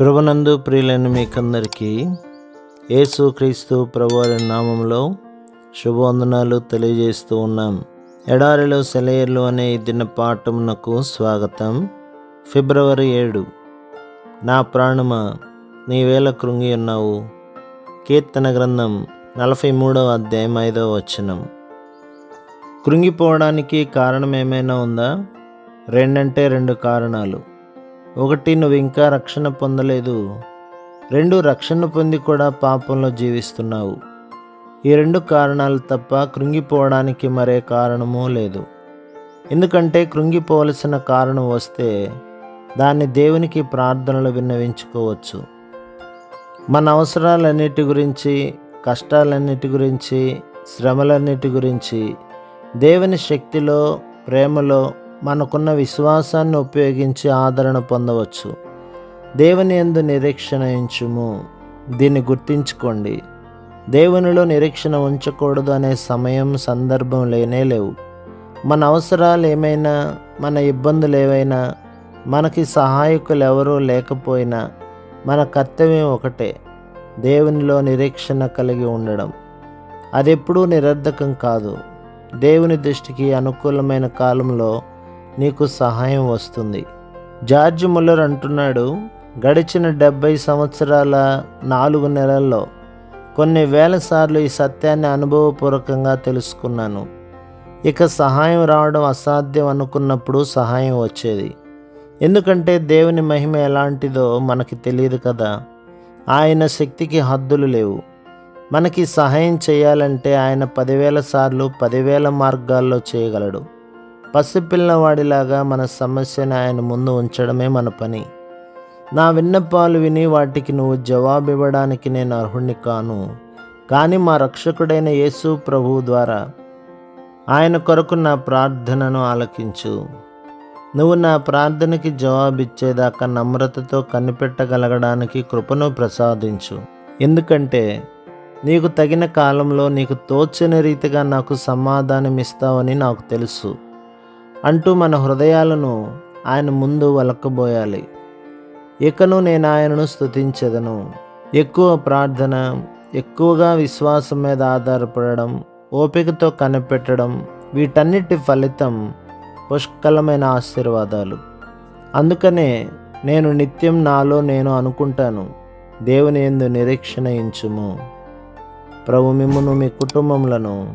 ప్రభునందు ప్రియులైన మీకందరికీ యేసు క్రీస్తు ప్రభువారి నామంలో శుభవందనాలు తెలియజేస్తూ ఉన్నాం. ఎడారిలో సెలయర్లు అనే దిన పాఠమునకు స్వాగతం. ఫిబ్రవరి ఏడు. నా ప్రాణమా నీవేళ కృంగి ఉన్నావు. కీర్తన గ్రంథం నలభై మూడవ అధ్యాయం ఐదవ వచనం. కృంగిపోవడానికి కారణం ఏమైనా ఉందా? రెండంటే రెండు కారణాలు. ఒకటి నువ్వు ఇంకా రక్షణ పొందలేదు. రెండు రక్షణ పొంది కూడా పాపంలో జీవిస్తున్నావు. ఈ రెండు కారణాలు తప్ప కృంగిపోవడానికి మరే కారణమూ లేదు. ఎందుకంటే కృంగిపోవలసిన కారణం వస్తే దాన్ని దేవునికి ప్రార్థనలు విన్నవించుకోవచ్చు. మన అవసరాలన్నిటి గురించి కష్టాలన్నిటి గురించి శ్రమలన్నిటి గురించి దేవుని శక్తిలో ప్రేమలో మనకున్న విశ్వాసాన్ని ఉపయోగించి ఆదరణ పొందవచ్చు. దేవుని ఎందు నిరీక్షణ ఉంచుము దీన్ని గుర్తించుకోండి. దేవునిలో నిరీక్షణ ఉంచకూడదు అనే సమయం సందర్భం లేనే లేవు. మన అవసరాలు ఏమైనా మన ఇబ్బందులు ఏవైనా మనకి సహాయకులు ఎవరూ లేకపోయినా మన కర్తవ్యం ఒకటే దేవునిలో నిరీక్షణ కలిగి ఉండడం. అది ఎప్పుడూ నిరర్ధకం కాదు. దేవుని దృష్టికి అనుకూలమైన కాలంలో నీకు సహాయం వస్తుంది. జార్జ్ ముల్లర్ అంటున్నాడు గడిచిన డెబ్భై సంవత్సరాల నాలుగు నెలల్లో కొన్ని వేల సార్లు ఈ సత్యాన్ని అనుభవపూర్వకంగా తెలుసుకున్నాను. ఇక సహాయం రావడం అసాధ్యం అనుకున్నప్పుడు సహాయం వచ్చేది. ఎందుకంటే దేవుని మహిమ ఎలాంటిదో మనకి తెలియదు కదా. ఆయన శక్తికి హద్దులు లేవు. మనకి సహాయం చేయాలంటే ఆయన పదివేల సార్లు పదివేల మార్గాల్లో చేయగలడు. పసిపిల్లవాడిలాగా మన సమస్యను ఆయన ముందు ఉంచడమే మన పని. నా విన్నపాలు విని వాటికి నువ్వు జవాబు ఇవ్వడానికి నేను అర్హుణ్ణి కాను. కానీ మా రక్షకుడైన యేసు ప్రభువు ద్వారా ఆయన కొరకు నా ప్రార్థనను ఆలకించు. నువ్వు నా ప్రార్థనకి జవాబిచ్చేదాకా నమ్రతతో కనిపెట్టగలగడానికి కృపను ప్రసాదించు. ఎందుకంటే నీకు తగిన కాలంలో నీకు తోచని రీతిగా నాకు సమాధానం ఇస్తావని నాకు తెలుసు. అంటూ మన హృదయాలను ఆయన ముందు వలకబోయాలి. ఇకను నేను ఆయనను స్థుతించదను ఎక్కువ ప్రార్థన ఎక్కువగా విశ్వాసం మీద ఆధారపడడం ఓపికతో కనిపెట్టడం వీటన్నిటి ఫలితం పుష్కలమైన ఆశీర్వాదాలు. అందుకనే నేను నిత్యం నాలో నేను అనుకుంటాను దేవుని ఎందు నిరీక్షణ ఇంచుము. ప్రభు మిమ్మును మీ కుటుంబములను